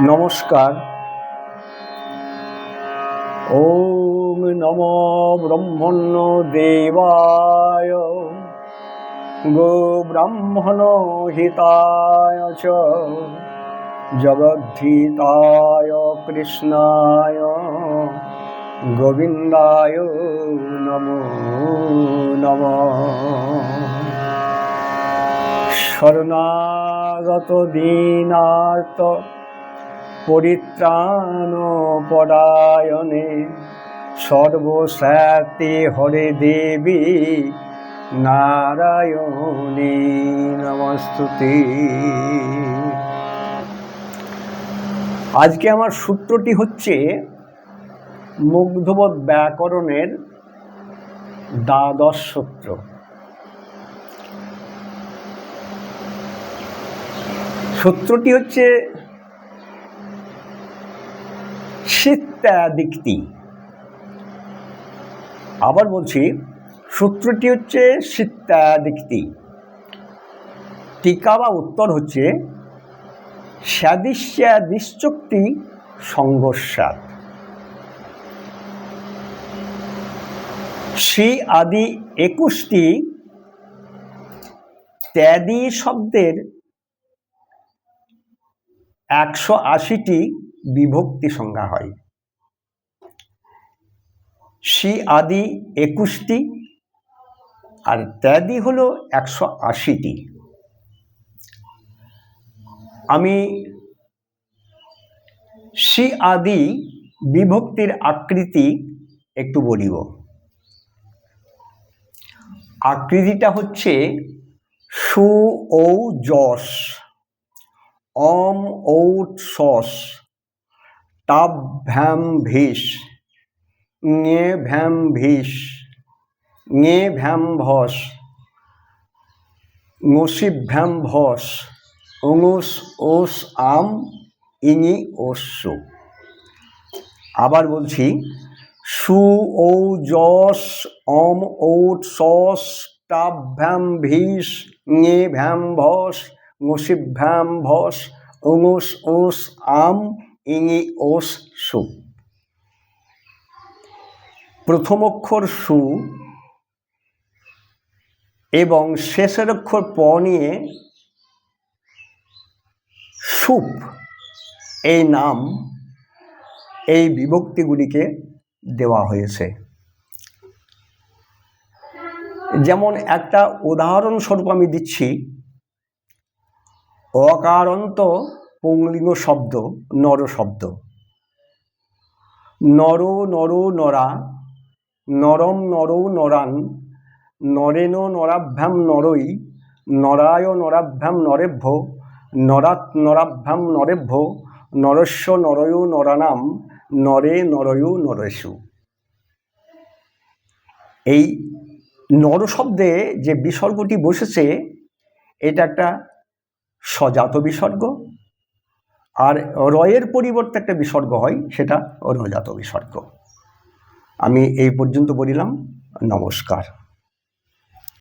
নমস্কার। ওম নম ব্রহ্মণ্য দেবায়, গো ব্রাহ্মণ হিতায় চ, জগদ্ধিতায় কৃষ্ণায়, গোবিন্দায় নমো নম। শরণাগত দীনার্ত পরিত্রাণ পরায়ণে সর্বস্যাতে হরে দেবী নারায়ণী নমস্তুতে। আজকে আমার সূত্রটি হচ্ছে মুগ্ধবোধ ব্যাকরণের দ্বাদশ সূত্র। সূত্রটি হচ্ছে শীত্যাদিক্তি আবার বলছি, সূত্রটি হচ্ছে শীত্যাদিক্তি টিকা বা উত্তর হচ্ছে স্যাদিশ্যাদিশ্চক্তি সংঘর্ষাত শ্রী আদি একুশটি ত্যাদি শব্দের একশো আশিটি বিভক্তি সংজ্ঞা হয়। শ্রী আদি একুশটি আর ত্যাদি হলো একশো আশিটি। আমি শ্রী আদি বিভক্তির আকৃতি একটু বলিব। আকৃতিটা হচ্ছে সু ঔ যশ, অম ঔট সস টাব ভ্যাম ভিস ঙে ভ্যাম ভিস ঙে ভ্যাম ভস অঙুস, ওস, আম, ইঙি ওসু আবার বলছি, সু, ঔ যস অম ঔট সস টাব ভ্যাম ভিস ঙে ভ্যাম ভস ঙসিভ্যাম ভস অঙুস, ওস, আম ইঙি ওস সু। প্রথম অক্ষর সু এবং শেষের অক্ষর প নিয়ে সুপ এই নাম এই বিভক্তিগুলিকে দেওয়া হয়েছে। যেমন একটা উদাহরণস্বরূপ আমি দিচ্ছি, অকারন্ত পুংলিঙ্গ শব্দ, নর শব্দ। নর নর, নরা, নরম, নর নরান নরেন, নরাভ্যাম নরই নরায়, নরাভ্যাম, নরেভ্য নরাত নরাভ্যাম, নরেভ্য, নরস্য, নরয়, নরানাম, নরে, নরয় নরেশু এই নর শব্দে যে বিসর্গটি বসেছে, এটা একটা সজাত বিসর্গ। আর রয়ের পরিবর্তে একটা বিসর্গ হয় সেটা রজাত বিসর্গ। আমি এই পর্যন্ত বলিলাম নমস্কার।